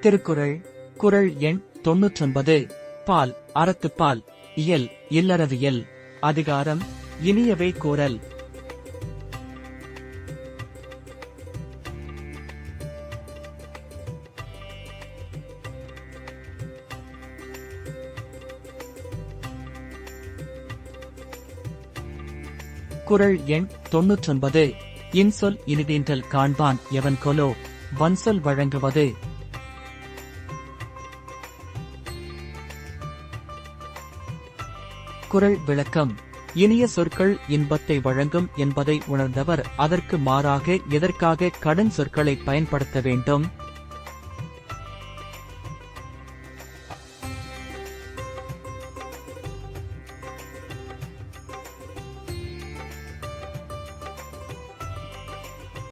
திருக்குறள் குறள் எண் தொன்னூற்றொன்பது. பால் அறத்துப்பால் இயல் இல்லறவியல் அதிகாரம் இனியவை கூறல். குறள் எண் தொன்னூற்றொன்பது. இன்சொல் இனிதீன்றல் காண்பான் எவன் கொலோ வன்சொல் வழங்குவது. குரல் விளக்கம். இனிய சொற்கள் இன்பத்தை வழங்கும் என்பதை உணர்ந்தவர் அதற்கு மாறாக எதற்காக கடன் சொற்களை பயன்படுத்த வேண்டும்?